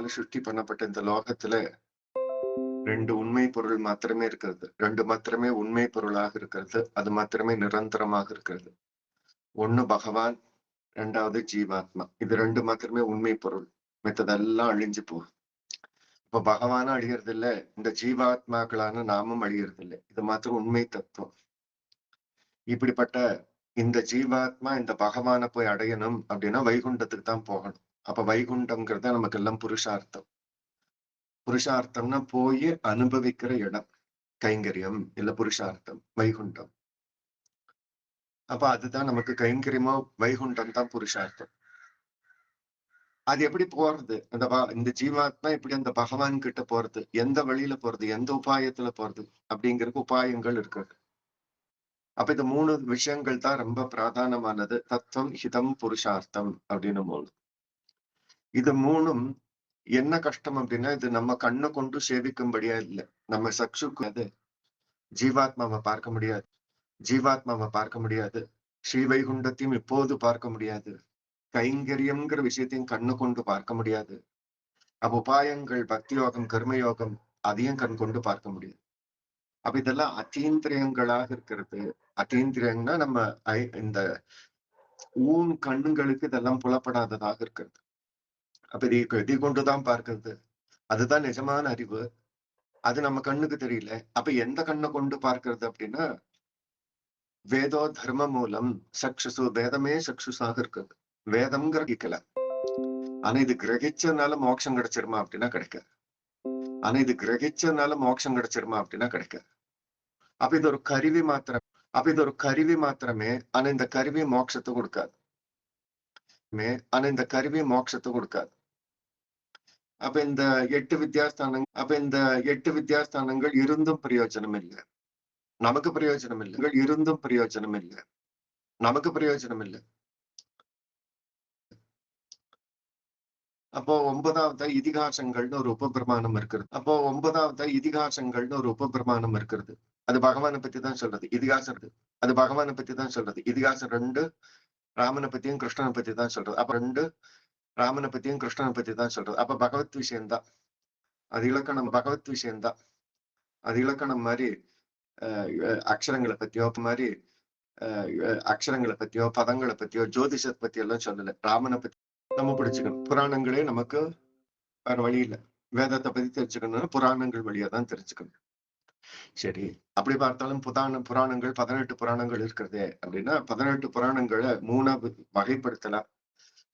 சிருஷ்டி பண்ணப்பட்ட இந்த லோகத்துல ரெண்டு உண்மை பொருள் மாத்திரமே இருக்கிறது. ரெண்டு மாத்திரமே உண்மை பொருளாக இருக்கிறது. அது மாத்திரமே நிரந்தரமாக இருக்கிறது. ஒண்ணு பகவான் ரெண்டாவது ஜீவாத்மா. இது ரெண்டு மாத்திரமே உண்மை பொருள். மித்ததெல்லாம் அழிஞ்சு போகுது. இப்ப பகவானும் அழியறது இல்ல இந்த ஜீவாத்மாக்களான நாமும் அழியறது இல்லை இது மாத்திரம் உண்மை தத்துவம். இப்படிப்பட்ட இந்த ஜீவாத்மா இந்த பகவானை போய் அடையணும் அப்படின்னா வைகுண்டத்துக்கு தான் போகணும். அப்ப வைகுண்டம்ங்கிறத நமக்கு எல்லாம் புருஷார்த்தம். புருஷார்த்தம்னா போய் அனுபவிக்கிற இடம். கைங்கரியம் இல்ல புருஷார்த்தம் வைகுண்டம். அப்ப அதுதான் நமக்கு கைங்கரியமோ வைகுண்டம் தான் புருஷார்த்தம். அது எப்படி போறது? அந்த இந்த ஜீவாத்மா எப்படி அந்த பகவான் கிட்ட போறது? எந்த வழியில போறது? எந்த உபாயத்துல போறது? அப்படிங்கிறதுக்கு உபாயங்கள் இருக்கிறது. அப்ப இந்த மூணு விஷயங்கள் தான் ரொம்ப பிராதானமானது. தத்துவம் ஹிதம் புருஷார்த்தம் அப்படின்னு போது இது மூணும் என்ன கஷ்டம் அப்படின்னா இது நம்ம கண்ணை கொண்டு சேவிக்கும்படியா இல்லை. நம்ம சக்ஷுக்கு அது. ஜீவாத்மாவை பார்க்க முடியாது. ஜீவாத்மாவை பார்க்க முடியாது. ஸ்ரீ வைகுண்டத்தையும் இப்போது பார்க்க முடியாது. கைங்கரியம்ங்கிற விஷயத்தையும் கண்ணு கொண்டு பார்க்க முடியாது. அப்ப உபாயங்கள் பக்தி யோகம் கர்மயோகம் அதையும் கண் கொண்டு பார்க்க முடியாது. அப்ப இதெல்லாம் அத்தீந்திரியங்களாக இருக்கிறது. அத்தீந்திரியங்கன்னா நம்ம இந்த ஊன் கண்ணுங்களுக்கு இதெல்லாம் புலப்படாததாக இருக்கிறது. அப்ப இதை இதை கொண்டுதான் பார்க்கறது. அதுதான் நிஜமான அறிவு. அது நம்ம கண்ணுக்கு தெரியல. அப்ப எந்த கண்ணை கொண்டு பார்க்கறது அப்படின்னா வேதோ தர்ம மூலம் சக்ஷசு வேதமே சக்ஷுசாக இருக்குது வேதம் கிரகிக்கல ஆனா இது கிரகிச்சதுனால மோட்சம் கிடைச்சிருமா அப்படின்னா கிடைக்காது. ஆனா இது கிரகிச்சதுனால மோட்சம் கிடைச்சிருமா அப்படின்னா கிடைக்காது. அப்ப இது ஒரு கருவி மாத்திரம் அப்ப இது ஒரு கருவி மாத்திரமே ஆனா இந்த கருவி மோட்சத்தை கொடுக்காது. ஆனா இந்த கருவி மோட்சத்தை கொடுக்காது. அப்ப இந்த எட்டு வித்யாஸ்தானங்கள் அப்ப இந்த எட்டு வித்யாஸ்தானங்கள் இருந்தும் பிரயோஜனம் இல்லை நமக்கு பிரயோஜனம் இல்லை இருந்தும் பிரயோஜனம் இல்லை நமக்கு பிரயோஜனம் இல்லை அப்போ ஒன்பதாவது இதிகாசங்கள்னு ஒரு உபபிரமாணம் இருக்கிறது. அப்போ ஒன்பதாவது இதிகாசங்கள்னு ஒரு உபபிரமாணம் இருக்கிறது. அது பகவானை பத்தி தான் சொல்றது. இதிகாசம் அது பகவானை பத்தி தான் சொல்றது. இதிகாசம் ரெண்டு ராமனை பத்தியும் கிருஷ்ணனை பத்தி தான் சொல்றது. அப்ப ரெண்டு ராமனை பத்தியும் கிருஷ்ணனை பத்தி தான் சொல்றது. அப்ப பகவத் விஷயம்தான் அது இலக்கணம் பகவத் விஷயம்தான் அது இலக்கணம் மாதிரி அக்ஷரங்களை பத்தியோ மாதிரி அக்ஷரங்களை பத்தியோ பதங்களை பத்தியோ ஜோதிஷத்தை பத்தி எல்லாம் சொல்லல. ராமனை பத்தி நம்ம பிடிச்சுக்கணும். புராணங்களே நமக்கு வேற வழி இல்லை. வேதத்தை பத்தி தெரிஞ்சுக்கணும்னா புராணங்கள் வழியா தான் தெரிஞ்சுக்கணும். சரி. அப்படி பார்த்தாலும் புதான புராணங்கள் பதினெட்டு புராணங்கள் இருக்கிறதே அப்படின்னா பதினெட்டு புராணங்களை மூணா வகைப்படுத்தலாம்.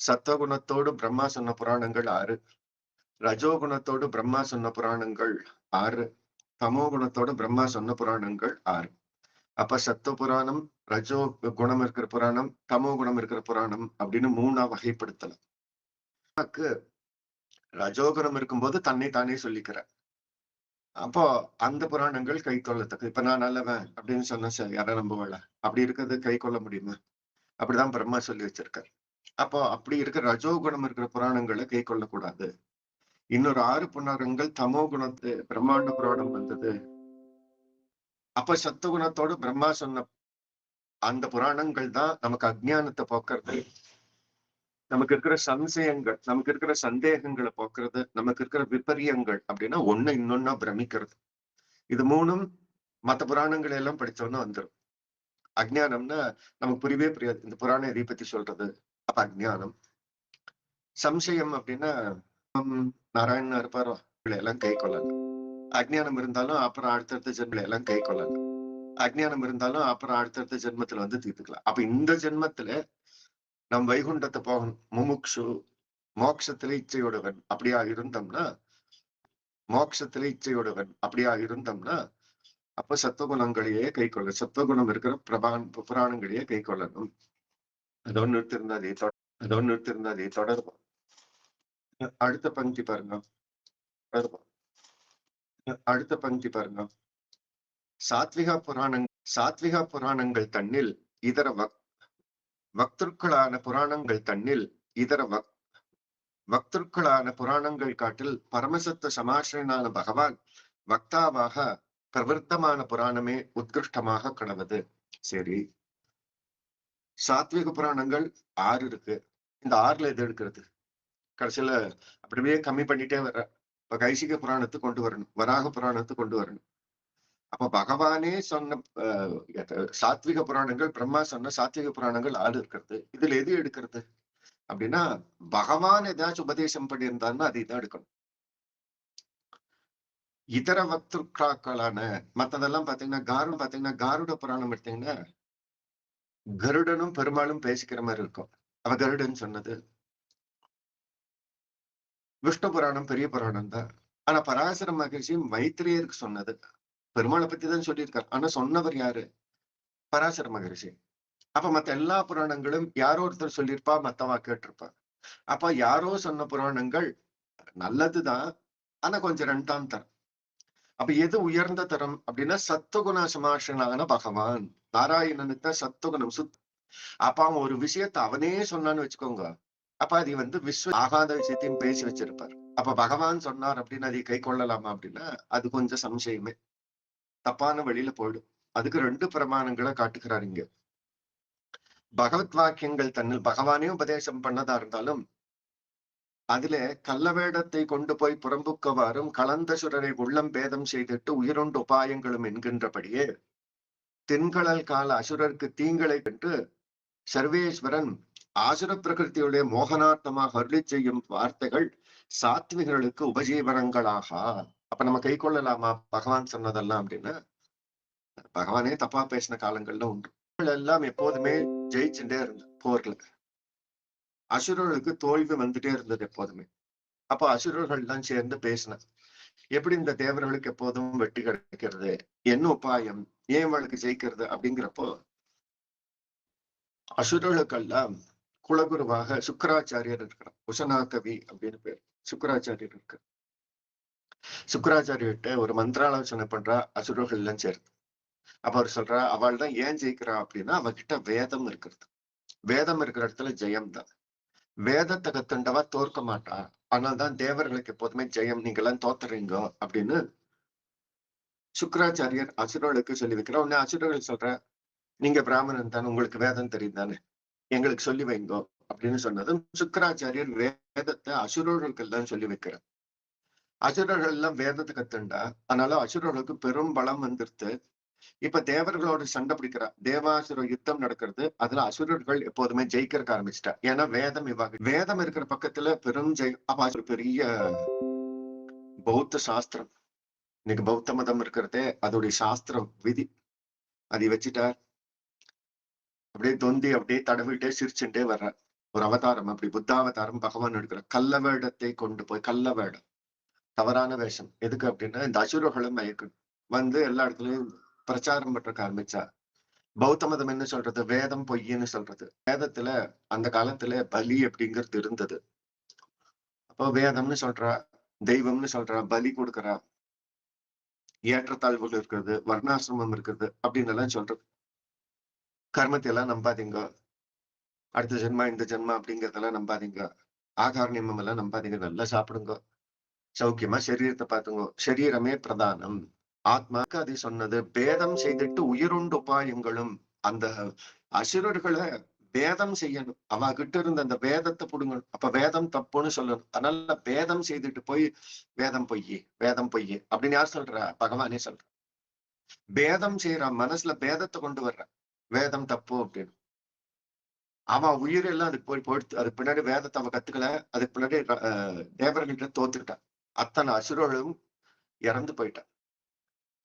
சத்தகுணத்தோடு பிரம்மா சொன்ன புராணங்கள் ஆறு. ரஜோகுணத்தோடு பிரம்மா சொன்ன புராணங்கள் ஆறு. தமோகுணத்தோடு பிரம்மா சொன்ன புராணங்கள் ஆறு. அப்ப சத்த புராணம் ரஜோ குணம் இருக்கிற புராணம் தமோ குணம் இருக்கிற புராணம் அப்படின்னு மூணா வகைப்படுத்தலாம் ரஜோகுணம் இருக்கும்போது தன்னை தானே சொல்லிக்கிற. அப்போ அந்த புராணங்கள் கை கொள்ளத்தக்க இப்ப நான் நல்லவன் அப்படின்னு சொன்ன யாரும் யாரை நம்புவல அப்படி இருக்கிறது கை கொள்ள முடியுமா? அப்படிதான் பிரம்மா சொல்லி வச்சிருக்காரு. அப்போ அப்படி இருக்கிற ரஜோகுணம் இருக்கிற புராணங்களை கை கொள்ளக்கூடாது இன்னொரு ஆறு புராணங்கள் தமோ குணத்து பிரம்மாண்ட புராணம் வந்தது. அப்ப சத்துகுணத்தோடு பிரம்மா சொன்ன அந்த புராணங்கள் தான் நமக்கு அஜ்ஞானத்தை போக்குறது. நமக்கு இருக்கிற சம்சயங்கள் நமக்கு இருக்கிற சந்தேகங்களை போக்குறது நமக்கு இருக்கிற விபரியங்கள் அப்படின்னா ஒண்ணு இன்னொன்னா பிரமிக்கிறது. இது மூணும் மத்த புராணங்களை எல்லாம் படிச்சோன்னா வந்துடும் அஜ்ஞானம்னா நமக்கு புரியவே புரியாது. இந்த புராண எதை பத்தி சொல்றது? அஜானம். சம்சயம் அப்படின்னா நாராயணன் இருப்பாரோ எல்லாம் கை கொள்ளலாம். அஜ்ஞானம் இருந்தாலும் அப்புறம் அடுத்தடுத்த ஜென்மல எல்லாம் கை கொள்ளலாம். அஜ்ஞானம் இருந்தாலும் அப்புறம் அடுத்தடுத்த ஜென்மத்துல வந்து தீர்த்துக்கலாம். அப்ப இந்த ஜென்மத்துல நம் வைகுண்டத்தை போகணும். முமுக்ஷு மோக்ஷத்துல இச்சையுடவன் அப்படியா இருந்தோம்னா மோக்ஷத்துல இச்சையுடவன் அப்படியா இருந்தோம்னா அப்ப சத்துவகுணங்களையே கை கொள்ள சத்துவகுணம் இருக்கிற பிரபான் புராணங்களையே கை கொள்ளணும். அதோ நிறுத்திருந்தா அதை அதோ தொடர்பா. அடுத்த பங்கி பாருங்க. தொடர்பா. அடுத்த பங்கி பாருங்க. சாத்விகா புராணங் சாத்விகா புராணங்கள் தன்னில் இதர வக் வக்தர்களான புராணங்கள் தன்னில் இதர வக் வக்தர்களான புராணங்கள் காட்டில் பரமசத்த சமாசிரனான பகவான் வக்தாவாக பிரவர்த்தமான புராணமே உத்கிருஷ்டமாக கடவுது சரி. சாத்விக புராணங்கள் ஆறு இருக்கு. இந்த ஆறுல எது எடுக்கிறது? கடைசியில அப்படியே கம்மி பண்ணிட்டே வர்ற. இப்ப கைசிக புராணத்துக்கு கொண்டு வரணும். வராக புராணத்துக்கு கொண்டு வரணும். அப்ப பகவானே சொன்ன சாத்விக புராணங்கள் பிரம்மா சொன்ன சாத்விக புராணங்கள் ஆறு இருக்கிறது. இதுல எது எடுக்கிறது? அப்படின்னா பகவான் ஏதாச்சும் உபதேசம் பண்ணியிருந்தான்னா அதை தான் எடுக்கணும். இதர வக்துக்களான மத்ததெல்லாம் பாத்தீங்கன்னா காருடன் பாத்தீங்கன்னா காருட புராணம் எடுத்தீங்கன்னா கருடனும் பெருமாளும் பேசிக்கிற மாதிரி இருக்கும். அவ கருடன் சொன்னது விஷ்ணு புராணம் பெரிய புராணம் தான். ஆனா பராசர மகிழ்ச்சி மைத்திரியருக்கு சொன்னது. பெருமாளை பத்தி தான் சொல்லியிருக்காரு. ஆனா சொன்னவர் யாரு? பராசர மகிழ்ச்சி அப்ப மத்த எல்லா புராணங்களும் யாரோ ஒருத்தர் சொல்லியிருப்பா மத்தவா கேட்டிருப்பா. அப்ப யாரோ சொன்ன புராணங்கள் நல்லதுதான் ஆனா கொஞ்சம் ரெண்டாம் தரம் அப்ப எது உயர்ந்த தரம் அப்படின்னா சத்துகுண சமாஷனான பகவான். நாராயணனுக்கு தான் சத்துகுணம் சுத் அப்ப அவன் ஒரு விஷயத்த அவனே சொன்னான்னு வச்சுக்கோங்க. அப்ப அது வந்து விஸ்வ ஆகாத விஷயத்தையும் பேசி வச்சிருப்பார். அப்ப பகவான் சொன்னார் அப்படின்னு அதை கை கொள்ளலாமா அப்படின்னா அது கொஞ்சம் சம்சயமே. தப்பான வழியில போயிடும். அதுக்கு ரெண்டு பிரமாணங்களை காட்டுகிறார் இங்க. பகவத் வாக்கியங்கள் தன்னில் பகவானே உபதேசம் பண்ணதா இருந்தாலும் அதுல கள்ளவேடத்தை கொண்டு போய் புறம்புக்கவாறும் கலந்த சுரரை உள்ளம் பேதம் செய்திட்டு உயிருண்டு உபாயங்களும் என்கின்றபடியே தென்கடல் கால அசுரருக்கு தீங்களை கண்டு சர்வேஸ்வரன் ஆசுர பிரகிருதியுடைய மோகனார்த்தமாக அருளி செய்யும் வார்த்தைகள் சாத்விகர்களுக்கு உபஜீவனங்களாக. அப்ப நம்ம கை கொள்ளலாமா? பகவான் சொன்னதெல்லாம் அப்படின்னா. பகவானே தப்பா பேசின காலங்கள்ல உண்டு. எல்லாம் எப்போதுமே ஜெயிச்சுட்டே இருந்தது போர்ல. அசுரர்களுக்கு தோல்வி வந்துட்டே இருந்தது எப்போதுமே. அப்ப அசுரர்கள் தான் சேர்ந்து பேசின எப்படி இந்த தேவர்களுக்கு எப்போதும் வெற்றி கிடைக்கிறது? என்ன உபாயம்? ஏன் அவளுக்கு ஜெயிக்கிறது? அப்படிங்கிறப்போ அசுரர்களுக்கெல்லாம் குலகுருவாக சுக்கராச்சாரியர் இருக்கிறார். உஷனாகவி அப்படின்னு பேர். சுக்கராச்சாரியர் இருக்கு சுக்கராச்சாரியர்கிட்ட ஒரு மந்திராலோசனை பண்றா அசுரர்கள் எல்லாம் சேர்த்து. அப்ப அவர் சொல்றா அவள் தான் ஏன் ஜெயிக்கிறா? அப்படின்னா அவகிட்ட வேதம் இருக்கிறது. வேதம் இருக்கிற இடத்துல ஜெயம் தான் வேதத்தை கத்துண்டவா தோற்க மாட்டா. அதனால்தான் தேவர்களுக்கு எப்போதுமே ஜெயம் நீங்க எல்லாம் தோத்துறீங்க அப்படின்னு சுக்கராச்சாரியர் அசுரர்களுக்கு சொல்லி வைக்கிற உடனே அசுரர்கள் சொல்ற நீங்க பிராமணன் தானே உங்களுக்கு வேதம் தெரியும் தானே எங்களுக்கு சொல்லி வைங்கோ அப்படின்னு சொன்னதும் சுக்கராச்சாரியர் வேதத்தை அசுரர்களுக்கு எல்லாம் சொல்லி வைக்கிறார் அசுரர்கள் எல்லாம் வேதத்தை கத்துண்டா அதனால அசுரர்களுக்கு பெரும் பலம் வந்துருத்து இப்ப தேவர்களோட சண்டை பிடிக்கிறா தேவாசுர யுத்தம் நடக்கிறது அதுல அசுரர்கள் எப்போதுமே ஜெயிக்கிறக்க ஆரம்பிச்சிட்டா. ஏன்னா வேதம் இவாக வேதம் இருக்கிற பக்கத்துல பெரும் ஜெய் அப்ப ஒரு பெரிய பௌத்த சாஸ்திரம். இன்னைக்கு பௌத்த மதம் இருக்கிறதே அதோடைய சாஸ்திர விதி. அதை வச்சுட்டார். அப்படியே தொந்தி அப்படியே தடவிட்டே சிரிச்சுட்டே வர்ற ஒரு அவதாரம் அப்படி புத்தாவதாரம் பகவான் எடுக்கிற கள்ள வேடத்தை கொண்டு போய் கள்ள வேடம். தவறான வேஷம். எதுக்கு அப்படின்னா இந்த அசுரர்களும் மயக்கணும். வந்து எல்லா இடத்துலயும் பிரச்சாரம் பண்றதுக்கு ஆரம்பிச்சா பௌத்த மதம் என்ன சொல்றது? வேதம் பொய்ன்னு சொல்றது. வேதத்துல அந்த காலத்துல பலி அப்படிங்கிறது இருந்தது. அப்போ வேதம்னு சொல்றா தெய்வம்னு சொல்றா பலி கொடுக்கறா. ஏற்றத்தாழ்வுகள் இருக்கிறது வர்ணாசிரமம் இருக்கிறது அப்படின்னு எல்லாம் சொல்றது. கர்மத்தை எல்லாம் நம்பாதீங்க. அடுத்த ஜென்மா இந்த ஜென்மா அப்படிங்கறதெல்லாம் நம்பாதீங்க. ஆகார நியமம் எல்லாம் நம்பாதீங்க. நல்லா சாப்பிடுங்க. சௌக்கியமா சரீரத்தை பார்த்துங்க. சரீரமே பிரதானம். ஆத்மாக்கு அதை சொன்னது பேதம் செய்துட்டு உயிருண்டு உபாயங்களும் அந்த அசுரர்களை வேதம் செய்யணும். அவ கிட்ட இருந்த அந்த வேதத்தை புடுங்கணும் அப்ப வேதம் தப்புன்னு சொல்லணும். அதனால வேதம் செய்துட்டு போய் வேதம் பொய்யே வேதம் பொய்யே. அப்படின்னு யார் சொல்றா? பகவானே சொல்ற. வேதம் செய்யற மனசுல வேதத்தை கொண்டு வர்ற. வேதம் தப்பு அப்படின்னு. அவன் உயிர் எல்லாம் அதுக்கு போய் போயிடுத்து அதுக்கு பின்னாடி வேதத்தை அவன் கத்துக்கல. அதுக்கு பின்னாடி தேவர்கிட்ட தோத்துக்கிட்டான். அத்தனை அசுரர்களும் இறந்து போயிட்டான்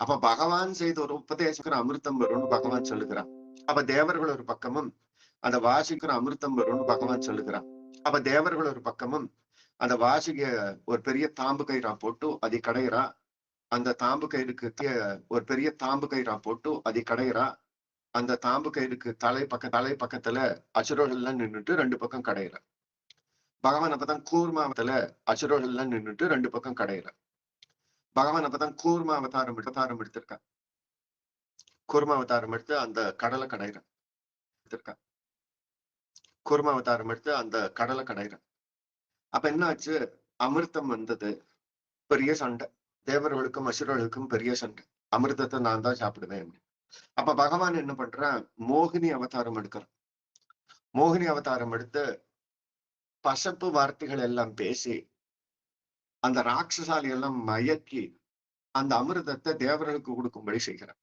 அப்ப பகவான் செய்த ஒரு உபதேசிக்கிற அமிர்தம் வரும்னு பகவான் சொல்லுகிறான் அப்ப தேவர்கள் ஒரு பக்கமும் அந்த வாசிக்கிற அமிர்தம் வரும்னு பகவான் சொல்லுகிறான் அப்ப தேவர்கள் ஒரு பக்கமும் அந்த வாசிக்க ஒரு பெரிய தாம்பு கயிறா போட்டு அதை கடையிறா. அந்த தாம்பு கயிறுக்கு ஒரு பெரிய தாம்பு கயிறா போட்டு அதை கடையிறா. அந்த தாம்பு கயிறுக்கு தலை பக்க தலை பக்கத்துல அசுரர்கள் எல்லாம் நின்னுட்டு ரெண்டு பக்கம் கடையிறா. பகவான் அப்பதான் கூர்மாவத்துல அசுரர்கள் எல்லாம் நின்னுட்டு ரெண்டு பக்கம் கடையிறா. பகவான் அப்பதான் கூர்ம அவதாரம் அவதாரம் எடுத்திருக்கான் கூர்ம அவதாரம் எடுத்து அந்த கடலை கடையிறான் எடுத்திருக்கான் கூர்ம அவதாரம் எடுத்து அந்த கடலை கடையிறான் அப்ப என்ன ஆச்சு அமிர்தம் வந்தது. பெரிய சண்டை. தேவர்களுக்கும் அசுரர்களுக்கும் பெரிய சண்டை. அமிர்தத்தை நான் தான் சாப்பிடுவேன் அப்ப பகவான் என்ன பண்றான் மோகினி அவதாரம் எடுக்கிறான் மோகினி அவதாரம் எடுத்து பசப்பு வார்த்தைகள் எல்லாம் பேசி அந்த ராட்சசாலி எல்லாம் மயக்கி அந்த அமிர்தத்தை தேவர்களுக்கு கொடுக்கும்படி செய்கிறார்.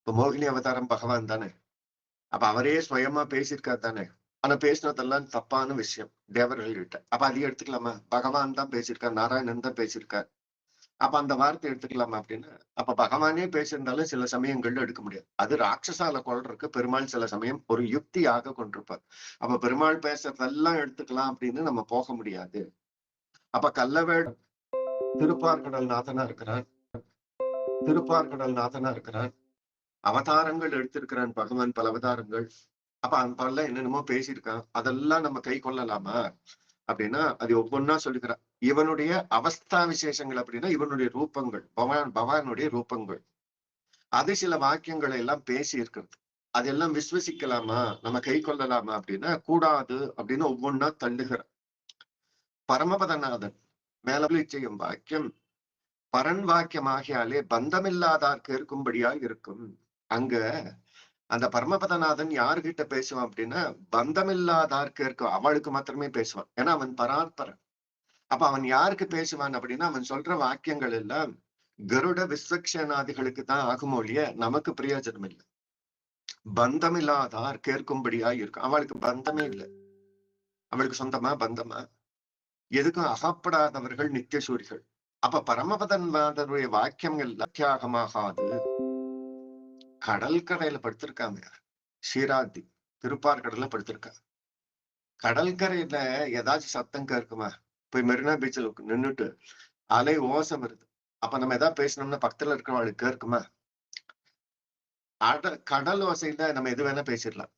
இப்ப மோகினி அவதாரம் பகவான் தானே. அப்ப அவரே சுயமா பேசியிருக்கார் தானே. ஆனா பேசினதெல்லாம் தப்பான விஷயம் தேவர்கள் கிட்ட அப்ப அதையும் எடுத்துக்கலாமா? பகவான் தான் பேசியிருக்கார் நாராயணன் தான் பேசியிருக்கார். அப்ப அந்த வார்த்தை எடுத்துக்கலாமா அப்படின்னு அப்ப பகவானே பேசியிருந்தாலும் சில சமயங்கள்ல எடுக்க முடியாது. அது ராட்சசால கொள்றதுக்கு பெருமாள் சில சமயம் ஒரு யுக்தியாக கொண்டிருப்பார். அப்ப பெருமாள் பேசுறதெல்லாம் எடுத்துக்கலாம் அப்படின்னு நம்ம போக முடியாது. அப்ப கல்லவேடு திருப்பார்கடல் நாதனா இருக்கிறான் திருப்பார்கடல் நாதனா இருக்கிறான் அவதாரங்கள் எடுத்திருக்கிறான் பகவான் பல அவதாரங்கள். அப்ப அந்த பல என்னென்னமோ பேசியிருக்கான். அதெல்லாம் நம்ம கை கொள்ளலாமா? அப்படின்னா அது ஒவ்வொன்னா சொல்லிக்கிறான் இவனுடைய அவஸ்தா விசேஷங்கள் அப்படின்னா இவனுடைய ரூபங்கள் பவான் பவானுடைய ரூபங்கள். அது சில வாக்கியங்களை எல்லாம் பேசி இருக்கிறது அதெல்லாம் விஸ்வசிக்கலாமா? நம்ம கை கொள்ளலாமா அப்படின்னா கூடாது அப்படின்னு ஒவ்வொன்னா தள்ளுகிறான் பரமபதநாதன் மேல செய்யும் வாக்கியம். பரன் வாக்கியமாகியாலே பந்தமில்லாதார்க்கு இருக்கும்படியா இருக்கும். அங்க அந்த பரமபதநாதன் யாருகிட்ட பேசுவான் அப்படின்னா பந்தமில்லாதார்க்கு இருக்கும் அவளுக்கு மாத்திரமே பேசுவான். ஏன்னா அவன் பராத்பரன் அப்ப அவன் யாருக்கு பேசுவான் அப்படின்னா அவன் சொல்ற வாக்கியங்கள் எல்லாம் கருட விஸ்வக்ஷனாதிகளுக்கு தான் ஆகும் ஒழிய நமக்கு பிரயோஜனம் இல்லை. பந்தமில்லாதார் கேட்கும்படியா இருக்கும். அவளுக்கு பந்தமே இல்லை. அவளுக்கு சொந்தமா? பந்தமா? எதுக்கும் அகப்படாதவர்கள் நித்திய சூரிகள் அப்ப பரமபதன்வாதனுடைய வாக்கியங்கள் தியாகமாகாது கடல் கரையில படுத்திருக்காங்க சீராதி திருப்பார் கடல்ல படுத்திருக்கா. கடற்கரையில ஏதாச்சும் சத்தம் கேட்குமா? போய் மெரினா பீச்சில் நின்னுட்டு அலை ஓசம் வருது. அப்ப நம்ம ஏதாவது பேசணும்னா பக்கத்துல இருக்கிறவங்களுக்கு கேட்குமா? அட கடல் ஓசையில நம்ம எது வேணா பேசிடலாம்.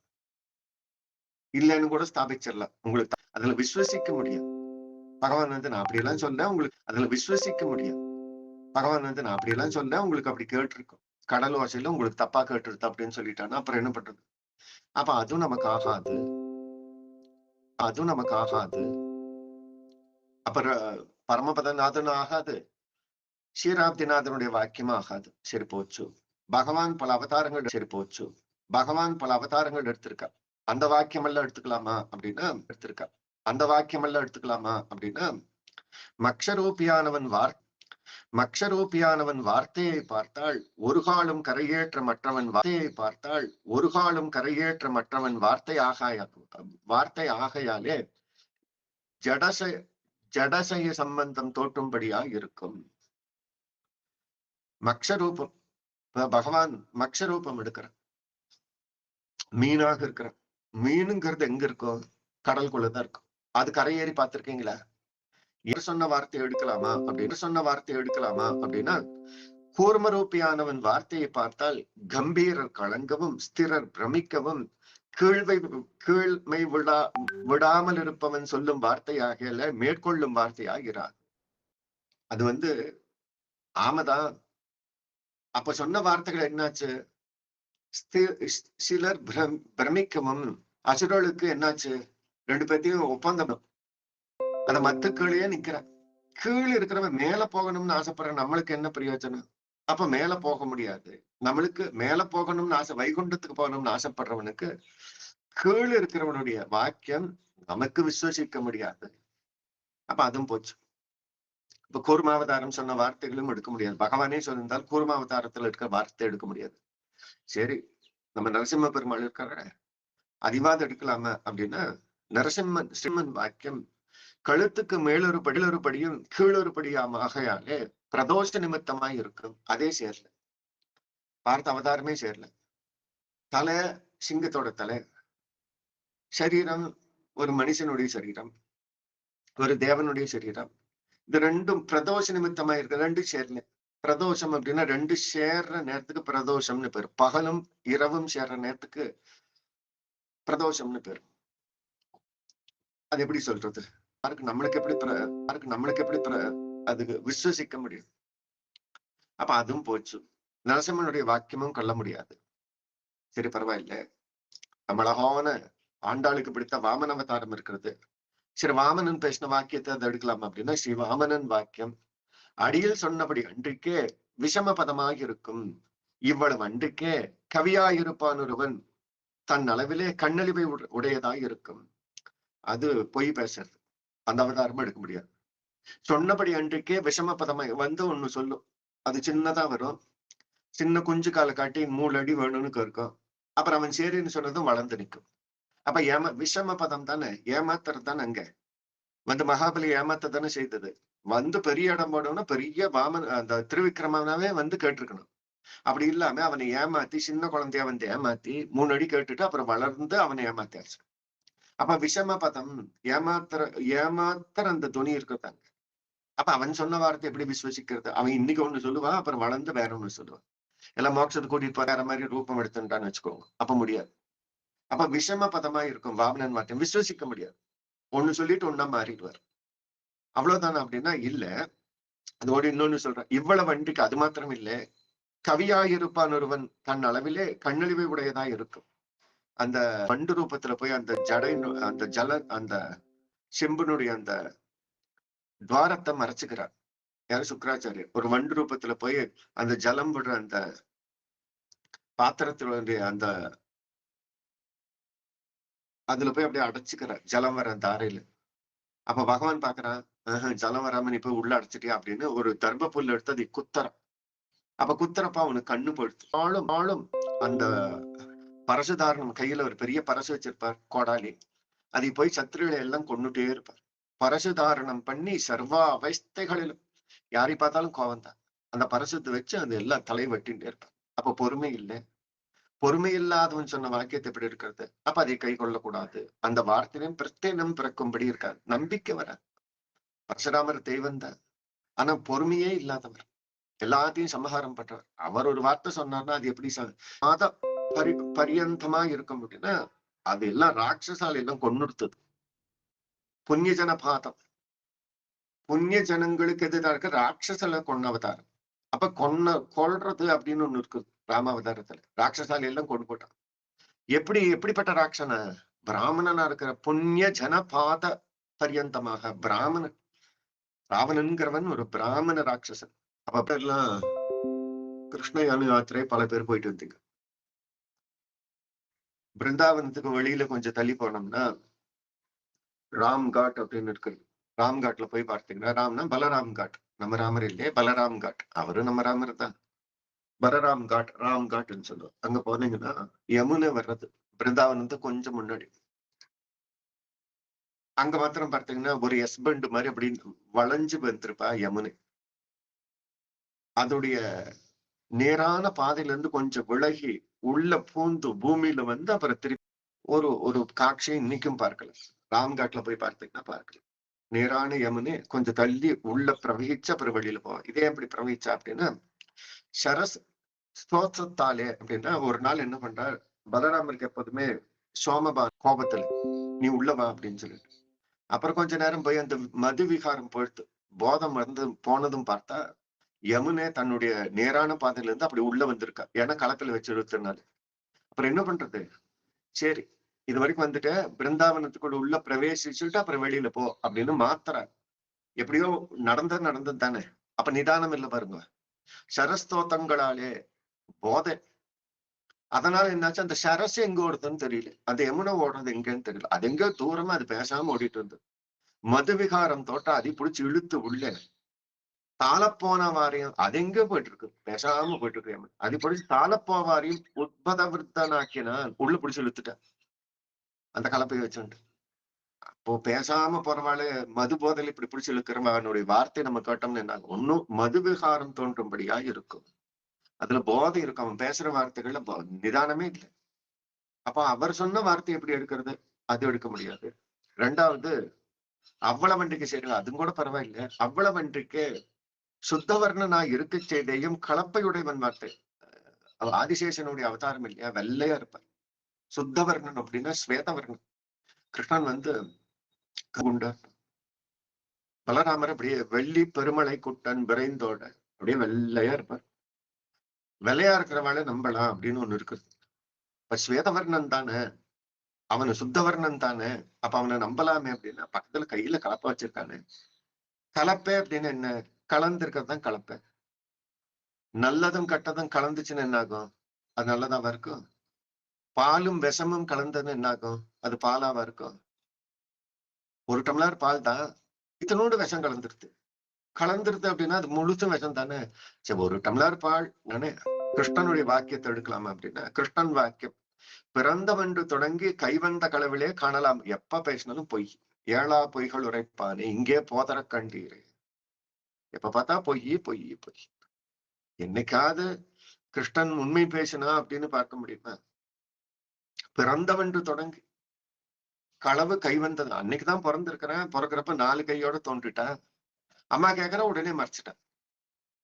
இல்லைன்னு கூட ஸ்தாபிச்சிடலாம். உங்களுக்கு அதுல விஸ்வசிக்க முடியும் பகவான் வந்து நான் அப்படியெல்லாம் சொன்னேன் உங்களுக்கு அதுல விசுவசிக்க முடியும் பகவான் வந்து நான் அப்படியெல்லாம் சொன்னேன் உங்களுக்கு அப்படி கேட்டிருக்கும். கடல் வாசையில உங்களுக்கு தப்பா கேட்டுருது அப்படின்னு சொல்லிட்டானா அப்புறம் என்ன பண்றது? அப்ப அதுவும் நமக்கு ஆகாது. அதுவும் நமக்கு ஆகாது. அப்புறம் பரமபதநாதன் ஆகாது. ஸ்ரீராப்திநாதனுடைய வாக்கியமா ஆகாது. சரி போச்சு. பகவான் பல அவதாரங்கள் சரி போச்சு. பகவான் பல அவதாரங்கள் எடுத்திருக்கா அந்த வாக்கியம் எல்லாம் எடுத்துக்கலாமா? அப்படின்னா எடுத்திருக்கா அந்த வாக்கியம் எல்லாம் எடுத்துக்கலாமா அப்படின்னா மக்ஷரூபியானவன் வார் மக்ஷரூபியானவன் வார்த்தையை பார்த்தால் ஒரு காலம் கரையேற்ற மற்றவன் வார்த்தையை பார்த்தால் ஒரு காலம் கரையேற்ற மற்றவன் வார்த்தை ஆகாய வார்த்தை ஆகையாலே ஜடச ஜடசய சம்பந்தம் தோற்றும்படியா இருக்கும். மக்ஷரூபம் பகவான் மக்ஷரூபம் எடுக்கிறான் மீனாக இருக்கிறான். மீனுங்கிறது எங்க இருக்கோ? கடலுக்குள்ளதான் இருக்கும். அது கரையேறி பார்த்திருக்கீங்களா? இவர் சொன்ன வார்த்தை எடுக்கலாமா? அப்படின்னு சொன்ன வார்த்தை எடுக்கலாமா? அப்படின்னா கூர்மரூபியானவன் வார்த்தையை பார்த்தால் கம்பீரர் கலங்கவும் ஸ்திரர் பிரமிக்கவும் கீழ்வை கீழ்மை விடா விடாமல் இருப்பவன் சொல்லும் வார்த்தையாக மேற்கொள்ளும் வார்த்தையாகிறான். அது வந்து ஆமதான். அப்ப சொன்ன வார்த்தைகள் என்னாச்சு? சிலர் பிரமிக்கவும் அசுரலுக்கு என்னாச்சு? ரெண்டு பேர்த்தையும் ஒப்பந்தம். அந்த மத்து கீழே நிக்கிறான். கீழே இருக்கிறவன் மேல போகணும்னு ஆசைப்படுற நம்மளுக்கு என்ன பிரயோஜனம்? அப்ப மேல போக முடியாது. நம்மளுக்கு மேல போகணும்னு ஆசை வைகுண்டத்துக்கு போகணும்னு ஆசைப்படுறவனுக்கு கீழே இருக்கிறவனுடைய வாக்கியம் நமக்கு விசுவசிக்க முடியாது. அப்ப அதுவும் போச்சு. இப்ப கூர்மாவதாரம் சொன்ன வார்த்தைகளும் எடுக்க முடியாது. பகவானே சொல்லியிருந்தால் கூர்மாவதாரத்துல இருக்க வார்த்தை எடுக்க முடியாது. சரி நம்ம நரசிம்ம பெருமாள் இருக்கிற அதிவாதம் எடுக்கலாமா அப்படின்னா நரசிம்மன் சிம்மன் வாக்கியம். கழுத்துக்கு மேலொரு படிலொரு படியும் கீழொரு படியாம் ஆகையாலே பிரதோஷ நிமித்தமாய் இருக்கும். அதே சேரல. பார்த்த அவதாரமே சேரல. தலை சிங்கத்தோட தலை. சரீரம் ஒரு மனுஷனுடைய சரீரம். ஒரு தேவனுடைய சரீரம். இது ரெண்டும் பிரதோஷ நிமித்தமா இருக்கு. ரெண்டு சேரல. பிரதோஷம் அப்படின்னா ரெண்டு சேர்ற நேரத்துக்கு பிரதோஷம்னு பேர். பகலும் இரவும் சேர்ற நேரத்துக்கு பிரதோஷம்னு பேர். அது எப்படி சொல்றது? யாருக்கு நம்மளுக்கு எப்படி யாருக்கு நம்மளுக்கு எப்படி அதுக்கு விசுவசிக்க முடியும். அப்ப அதுவும் போச்சு. நரசிம்மனுடைய வாக்கியமும் கொள்ள முடியாது. சரி பரவாயில்ல. அழகான ஆண்டாளுக்கு பிடித்த வாமன அவதாரம் இருக்கிறது. சரி வாமனன் பேசின வாக்கியத்தை அதை எடுக்கலாம் அப்படின்னா ஸ்ரீ வாமனன் வாக்கியம். அடியில் சொன்னபடி அன்றைக்கே விஷம பதமாக இருக்கும். இவ்வளவு அன்றைக்கே கவியாயிருப்பான் ஒருவன். தன் அளவிலே கண்ணழிவை உடையதாய் இருக்கும். அது பொய் பேசுறது. அந்த அவதாரமும் எடுக்க முடியாது. சொன்னபடி அன்றைக்கே விஷம பதமை வந்து ஒண்ணு சொல்லும். அது சின்னதா வரும். சின்ன குஞ்சு காலை காட்டி மூணு அடி வேணும்னு இருக்கும் அப்புறம் அவன் சரின்னு சொன்னதும் வளர்ந்து நிற்கும். அப்ப ஏமா விஷம பதம் தானே? ஏமாத்துறது தானே அங்க? வந்து மகாபலி ஏமாத்த தானே செய்தது. வந்து பெரிய இடம் போடணும்னா பெரிய வாமன் அந்த திருவிக்கிரமனாவே வந்து கேட்டிருக்கணும். அப்படி இல்லாம அவனை ஏமாத்தி சின்ன குழந்தைய வந்து ஏமாத்தி மூணு அடி கேட்டுட்டு அப்புறம் வளர்ந்து அவனை ஏமாத்தியாச்சு. அப்ப விஷம பதம் ஏமாத்திர ஏமாத்துற அந்த துணி இருக்கிறதாங்க அப்ப அவன் சொன்ன வார்த்தை எப்படி விசுவசிக்கிறது? அவன் இன்னைக்கு ஒண்ணு சொல்லுவான் அப்புறம் வளர்ந்து வேற ஒண்ணு சொல்லுவான். எல்லாம் மோட்சத்தை கூட்டிட்டு போற மாதிரி ரூபம் எடுத்துட்டான்னு வச்சுக்கோங்க. அப்ப முடியாது. அப்ப விஷம பதமா இருக்கும் வாமனன் வார்த்தை விசுவசிக்க முடியாது. ஒண்ணு சொல்லிட்டு ஒன்னா மாறிடுவார். அவ்வளவுதானா அப்படின்னா இல்ல. அதோடு இன்னொன்னு சொல்றேன். இவ்வளவு வண்டிக்கு அது மாத்திரம் இல்லை கவியாயிருப்பான் ஒருவன் தன் அளவிலே கண்ணழிவை உடையதா இருக்கும். அந்த வண்டு ரூபத்துல போய் அந்த ஜடை அந்த ஜல அந்த செம்புனுடைய அந்த துவாரத்தை மறைச்சுக்கிறார். யாரு? சுக்கராச்சாரியர். ஒரு வண்டு ரூபத்துல போய் அந்த ஜலம் விடுற அந்த பாத்திரத்தினுடைய அந்த அதுல போய் அப்படியே அடைச்சுக்கிறார். ஜலம் வர தாரையில அப்ப பகவான் பாக்குறான் ஜலம் வராம நீ போய் உள்ள அடைச்சிட்டியா? அப்படின்னு ஒரு தர்ப புல் எடுத்து அதை குத்துறான் அப்ப குத்துறப்ப அவனுக்கு கண்ணு போயிடுச்சு ஆளும் ஆளும் அந்த பரசுதாரணம் கையில ஒரு பெரிய பரசு வச்சிருப்பார் கோடாலி. அதை போய் சத்துருகளை எல்லாம் கொண்டுட்டே இருப்பார். பரசுதாரணம் பண்ணி சர்வா அவஸ்தைகளிலும் யாரை பார்த்தாலும் கோவம் தான். அந்த பரசத்தை வச்சு அது எல்லா தலை வெட்டின்டே இருப்பார். அப்ப பொறுமை இல்லை. பொறுமை இல்லாதவன் சொன்ன வாக்கியத்தை எப்படி இருக்கிறது? அப்ப அதை கை கொள்ளக்கூடாது. அந்த வார்த்தையிலும் பிரத்யேகம் பிறக்கும்படி இருக்காது. நம்பிக்கை வராது. பரசுராமர் தெய்வம் தான். ஆனா பொறுமையே இல்லாதவர். எல்லாத்தையும் சமகாரம் பண்றவர். அவர் ஒரு வார்த்தை சொன்னார்னா அது எப்படி மாதம் பரி பரியந்தமா இருக்க முடியும்னா அதெல்லாம் ராட்சசால எல்லாம் கொண்டுடுத்தது புண்ணியஜன பாதம் புண்ணிய ஜனங்களுக்கு எதிராக இருக்க ராட்சசல கொன்ன அவதாரம். அப்ப கொன்ன கொல்றது அப்படின்னு ஒண்ணு இருக்குது ராமாவதாரத்துல. ராட்சசால எல்லாம் கொண்டு போட்டான். எப்படி எப்படிப்பட்ட ராட்சன பிராமணனா இருக்கிற புண்ணிய ஜனபாத பரியந்தமாக பிராமணன். ராவணன்கிறவன் ஒரு பிராமண ராட்சசன். அப்ப எல்லாம் கிருஷ்ண யானு யாத்திரை பல பேர் போயிட்டு வந்தீங்க. பிருந்தாவனத்துக்கு வெளியில கொஞ்சம் தள்ளி போனோம்னா ராம் காட் அப்படின்னு இருக்கு. ராம் காட்ல போய் பார்த்தீங்கன்னா ராம்னா பலராம் காட் நம்ம ராமர் இல்லையே பலராம் காட் அவரும் நம்ம ராமர் தான். பலராம் காட் ராம் காட்னு சொல்லுவோம். அங்க போனீங்கன்னா யமுனை வர்றது பிருந்தாவனத்துக்கு கொஞ்சம் முன்னாடி. அங்க மாத்திரம் பார்த்தீங்கன்னா ஒரு ஹஸ்பண்ட் மாதிரி அப்படி வளைஞ்சு வந்திருப்பா யமுனை. அதோடைய நேரான பாதையில இருந்து கொஞ்சம் விலகி உள்ள பூந்து பூமியில வந்து அப்புறம் திருப்பி ஒரு ஒரு காட்சியை இன்னைக்கும் பார்க்கலாம். ராம்காட்ல போய் பார்த்தீங்கன்னா பார்க்கலாம். நேரான யமுனே கொஞ்சம் தள்ளி உள்ள பிரவகிச்சு அப்புறம் வெளியில போவோம். இதே எப்படி பிரவகிச்சா அப்படின்னா சரஸ் ஸ்தோத்திரத்தாலே அப்படின்னா ஒரு நாள் என்ன பண்றார்? பலராமருக்கு எப்போதுமே சோமபா கோபத்துல நீ உள்ள வா அப்படின்னு சொல்லிட்டு. அப்புறம் கொஞ்ச நேரம் போய் அந்த மது விகாரம் போயிடுத்து போதம் வந்து போனதும் பார்த்தா யமுனே தன்னுடைய நேரான பாதையில இருந்து அப்படி உள்ள வந்திருக்கா. ஏன்னா களத்துல வச்சு இழுத்துனாரு அப்புறம் என்ன பண்றது? சரி இது வரைக்கும் வந்துட்டு பிருந்தாவனத்துக்குள்ள உள்ள பிரவேசிச்சுட்டு அப்புறம் வெளியில போ அப்படின்னு மாத்துறார். எப்படியோ நடந்தது நடந்தது தானே. அப்ப நிதானம் இல்லை பாருங்க. சரஸ்தோத்தங்களாலே போதை. அதனால என்னாச்சு? அந்த சரஸ் எங்க ஓடுதுன்னு தெரியல. அந்த யமுனை ஓடுறது எங்கன்னு தெரியல. அது எங்க தூரமா அது பேசாம ஓடிட்டு இருந்தது. மது விகாரம் தோட்டம் அதை பிடிச்சி இழுத்து உள்ள. தாளப்போன வாரியம் அது எங்க போயிட்டு இருக்கு பேசாம போயிட்டு இருக்கு அது படிச்சு தாளப்போ வாரியம் உத்பத விருத்தனாக்கினான் உள்ள பிடிச்சி இழுத்துட்டேன். அந்த கலப்பையை வச்சுட்டு அப்போ பேசாம போறவாளு மது போதல் இப்படி பிடிச்சி இழுக்கிறவனுடைய வார்த்தை நம்ம கேட்டோம்னு என்ன ஒன்னும் மது விகாரம் தோன்றும்படியா இருக்கும். அதுல போதை இருக்கும். அவன் பேசுற வார்த்தைகள்ல நிதானமே இல்லை. அப்போ அவர் சொன்ன வார்த்தை எப்படி எடுக்கிறது? அது எடுக்க முடியாது. ரெண்டாவது அவ்வளவன்றைக்கு சரி அதுவும் கூட பரவாயில்ல. அவ்வளவன்றைக்கு சுத்தவர்ணனா இருக்க செய்தேயும் கலப்பையுடையவன் வார்த்தை ஆதிசேஷனுடைய அவதாரம் இல்லையா? வெள்ளையா இருப்பார். சுத்தவர்ணன் அப்படின்னா ஸ்வேதவர்ணன். கிருஷ்ணன் வந்து உண்டார் பலராமர் அப்படியே வெள்ளி பெருமலை குட்டன் விரைந்தோட அப்படியே வெள்ளையா இருப்பார். வெள்ளையா இருக்கிறவாளை நம்பலாம் அப்படின்னு ஒண்ணு இருக்குது. இப்ப ஸ்வேதவர்ணன் தானே? அவனை சுத்தவர்ணன் தானே? அப்ப அவனை நம்பலாமே அப்படின்னா பக்கத்துல கையில கலப்பை வச்சிருக்கானே? கலப்பை அப்படின்னு என்ன? கலந்துருக்கிறது தான் கலப்பை. நல்லதும் கெட்டதும் கலந்துச்சுன்னு என்ன ஆகும் அது நல்லதாவா இருக்கும்? பாலும் விஷமும் கலந்ததுன்னு என்ன ஆகும் அது பாலாவா இருக்கும்? ஒரு டம்ளர் பால் தான் இத்தனோடு விஷம் கலந்துருது. கலந்துருது அப்படின்னா அது முழுசும் விஷம் தானே? சரி ஒரு டம்ளர் பால் நானே கிருஷ்ணனுடைய வாக்கியத்தை எடுக்கலாமா அப்படின்னா கிருஷ்ணன் வாக்கியம். பிறந்தவன்று தொடங்கி கைவந்த களவிலே காணலாம். எப்ப பேசினாலும் பொய். ஏழா பொய்கள் உரைப்பானே. இங்கே போதர கண்டீரே. எப்ப பார்த்தா பொய் பொய் பொய். என்னைக்காவது கிருஷ்ணன் உண்மை பேசினா அப்படின்னு பார்க்க முடியுமா? பிறந்தவன்று தொடங்கி. களவு கை வந்தது அன்னைக்குதான் பிறந்திருக்கிறேன். பிறக்கிறப்ப நாலு கையோட தோன்றிட்டேன் அம்மா கேட்கற உடனே மறைச்சிட்டேன்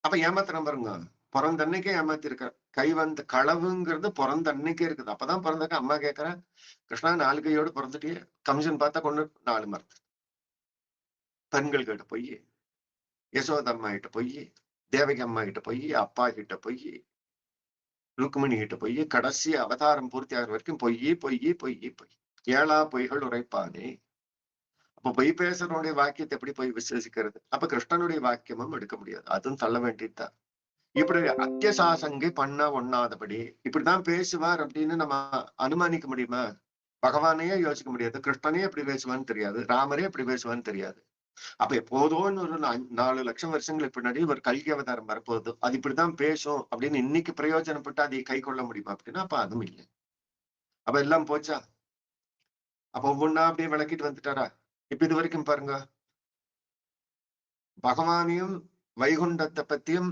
அப்ப ஏமாத்துறேன் பாருங்க. பிறந்த அன்னைக்கே ஏமாத்தி இருக்க கை வந்த களவுங்கிறது பிறந்த அன்னைக்கே இருக்குது. அப்பதான் பிறந்தாக்க அம்மா கேட்கறேன் கிருஷ்ணா நாலு கையோட பிறந்துட்டே கமிஷன் பார்த்தா கொண்டு நாலு மரத்து. பெண்கள் கிட்ட போய் யசோதம்மா கிட்ட போய் தேவகி அம்மா கிட்ட போய் அப்பா கிட்ட போய் ருக்குமணி கிட்ட போய் கடைசி அவதாரம் பூர்த்தி ஆகிற வரைக்கும் பொய் பொய் பொய் பொய். ஏழா பொய்கள் உரைப்பானே. அப்ப பொய் பேசுறவனுடைய வாக்கியத்தை எப்படி போய் விசேஷிக்கிறது அப்ப கிருஷ்ணனுடைய வாக்கியமும் எடுக்க முடியாது. அதுவும் தள்ள வேண்டியதுதான். இப்படி அத்தியசாசங்கை பண்ண ஒண்ணாதபடி இப்படிதான் பேசுவார் அப்படின்னு நம்ம அனுமானிக்க முடியுமா? பகவானையே யோசிக்க முடியாது. கிருஷ்ணனே எப்படி பேசுவான்னு தெரியாது. ராமரே எப்படி பேசுவான்னு தெரியாது. அப்ப எப்போதோன்னு ஒரு நாலு லட்சம் வருஷங்களுக்கு பின்னாடி ஒரு கல்கி அவதாரம் வரப்போகுது. அது இப்படிதான் பேசும் அப்படின்னு இன்னைக்கு பிரயோஜனப்பட்டு அதை கை கொள்ள முடியுமா அப்படின்னா அப்ப அதுவும் இல்லை. அப்ப எல்லாம் போச்சா? அப்ப ஒவ்வொன்னா அப்படியே விளக்கிட்டு வந்துட்டாரா? இப்ப இது வரைக்கும் பாருங்க. பகவானையும் வைகுண்டத்தை பத்தியும்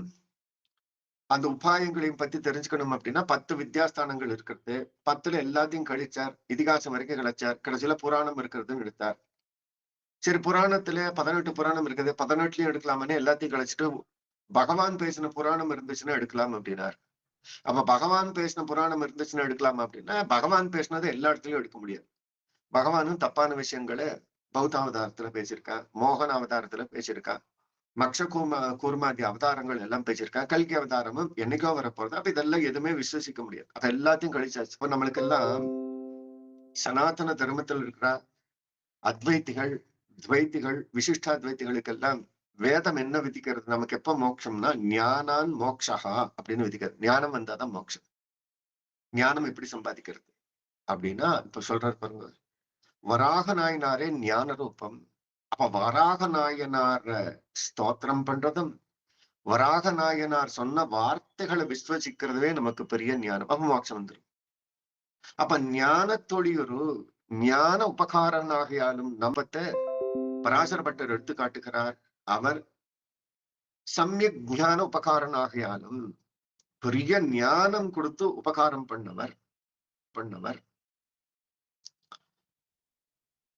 அந்த உபாயங்களையும் பத்தி தெரிஞ்சுக்கணும் அப்படின்னா பத்து வித்யாஸ்தானங்கள் இருக்கிறது. பத்துல எல்லாத்தையும் கழிச்சார் இதிகாசம் வரைக்கும் கழிச்சார் கடைசியில புராணம் இருக்கிறதுன்னு எடுத்தார். சரி புராணத்துல பதினெட்டு புராணம் இருக்குது. பதினெட்டுலயும் எடுக்கலாமே எல்லாத்தையும் கழிச்சிட்டு பகவான் பேசின புராணம் இருந்துச்சுன்னா எடுக்கலாம் அப்படின்னாரு. அப்ப பகவான் பேசின புராணம் இருந்துச்சுன்னா எடுக்கலாமா அப்படின்னா பகவான் பேசினதை எல்லா இடத்துலயும் எடுக்க முடியாது. பகவானும் தப்பான விஷயங்களை பௌத்த அவதாரத்துல பேசியிருக்கான் மோகன அவதாரத்துல பேசியிருக்கான் மக்ஷ கூர்மா கூர்மாதி அவதாரங்கள் எல்லாம் பேசியிருக்கான் கல்கி அவதாரமும் என்னைக்கோ வரப்போறது. அப்ப இதெல்லாம் எதுவுமே விசுவசிக்க முடியாது. அப்ப எல்லாத்தையும் கழிச்சாச்சு. இப்ப நம்மளுக்கு எல்லாம் சனாதன தர்மத்தில் இருக்கிற அத்வைத்திகள் துவைத்திகள் விசிஷ்டாத்வைத்திகளுக்கெல்லாம் வேதம் என்ன விதிக்கிறது? நமக்கு எப்ப மோட்சம்னா ஞானான் மோக்ஷா அப்படின்னு விதிக்கிறது. ஞானம் வந்தாதான் மோட்சம். ஞானம் எப்படி சம்பாதிக்கிறது? அப்படின்னா இப்ப சொல்றாரு பாருங்க. வராக நாயனாரே ஞான ரூபம் அப்ப வராக நாயனார ஸ்தோத்திரம் பண்றதும் வராக நாயனார் சொன்ன வார்த்தைகளை விஸ்வசிக்கிறதுவே நமக்கு பெரிய ஞானம். அப்ப மோட்சம் வந்துடும் அப்ப ஞான தொழியொரு ஞான உபகாரனாகியாலும் நம்பத்தை பராசர பட்டர் எடுத்து காட்டுகிறார். அவர் சமயக் ஞான உபகாரனாகையாலும் பெரிய ஞானம் கொடுத்து உபகாரம் பண்ணவர் பண்ணவர்.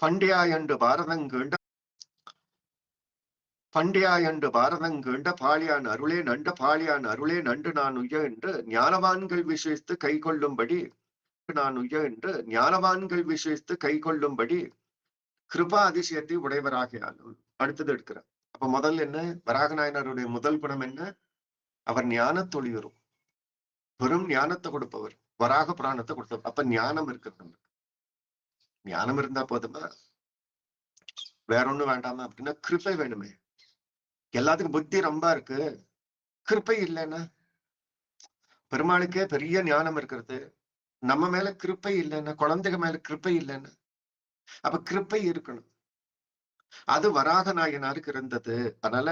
பண்டையா பண்டையாயண்டு பாரதங்கேண்ட பண்டையாயண்டு பாரதங்கேண்ட பாலியான் அருளே நண்ட பாலியான் அருளே நண்டு நான் உய்ய என்று ஞானவான்கள் விசேஷித்து கை கொள்ளும்படி நான் உய்ய என்று ஞானவான்கள் விசேஷித்து கை கொள்ளும்படி கிருபா அதிசயத்தை உடையவராகியாலும் அடுத்தது எடுக்கிறார். அப்ப முதல் என்ன? வராகநாயனருடைய முதல் குணம் என்ன? அவர் ஞான தொழியரும் வெறும் ஞானத்தை கொடுப்பவர். வராக புராணத்தை கொடுத்தவர். அப்ப ஞானம் இருக்கிறது நமக்கு ஞானம் இருந்தா போதுமா? வேற ஒண்ணும் வேண்டாமா? அப்படின்னா கிருப்பை வேணுமே. எல்லாத்துக்கும் புத்தி ரொம்ப இருக்கு. கிருப்பை இல்லைன்னா? பெருமாளுக்கே பெரிய ஞானம் இருக்கிறது. நம்ம மேல கிருப்பை இல்லைன்னா குழந்தைங்க மேல கிருப்பை இல்லைன்னா? அப்ப கிருப்பை இருக்கணும். அது வராக நாயனாருக்கு இருந்தது அதனால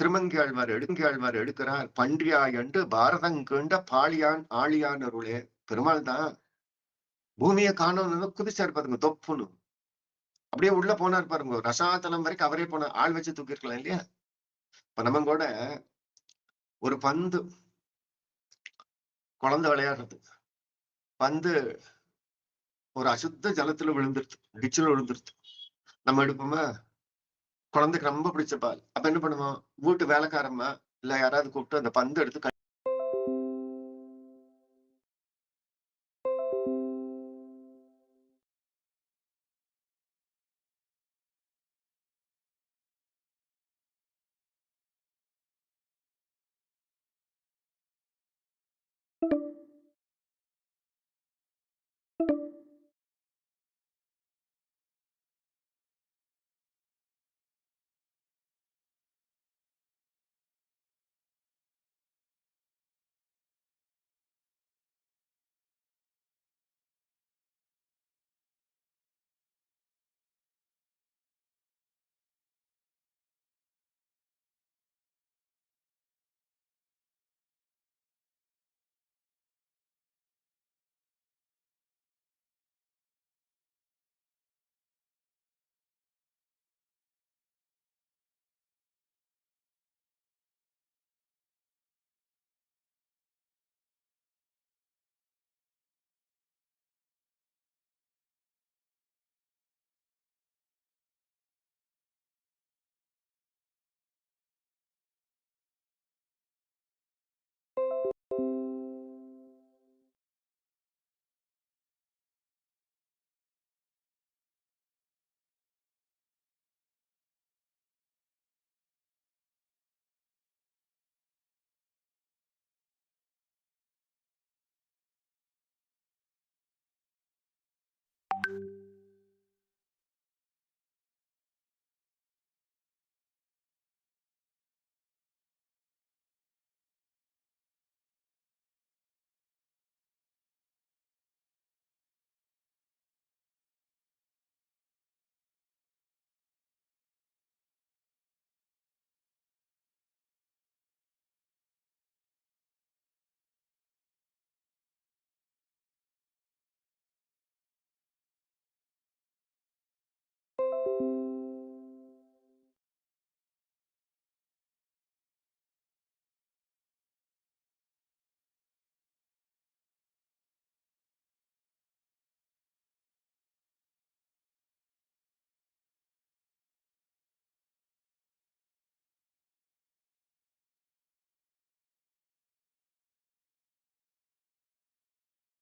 திருமங்கியாழ்வார் எடுங்கியாழ்வார் எடுக்கிறார் ஆழ்வார் எடுக்கிறார் பன்றியாயண்டு பாரதங்கண்ட பாலியான் ஆழியான் அருளே. பெருமாள் தான் பூமியை காணணும்னு குதிச்சார் பாருங்க தொப்புன்னு. அப்படியே உள்ள போனார் பாருங்க ரசாதலம் வரைக்கும் அவரே போன ஆள் வச்சு தூக்கிருக்கலாம் இல்லையா? இப்ப நம்ம கூட ஒரு பந்து குழந்தை விளையாடுறது. பந்து ஒரு அசுத்த ஜலத்துல விழுந்துருது டிச்சில் விழுந்துருது. நம்ம எடுப்போமா? குழந்தைக்கு ரொம்ப பிடிச்ச பால். அப்ப என்ன பண்ணுவோம்? வீட்டு வேலைக்காரம்மா இல்ல யாராவது கூப்பிட்டு அந்த பந்து எடுத்து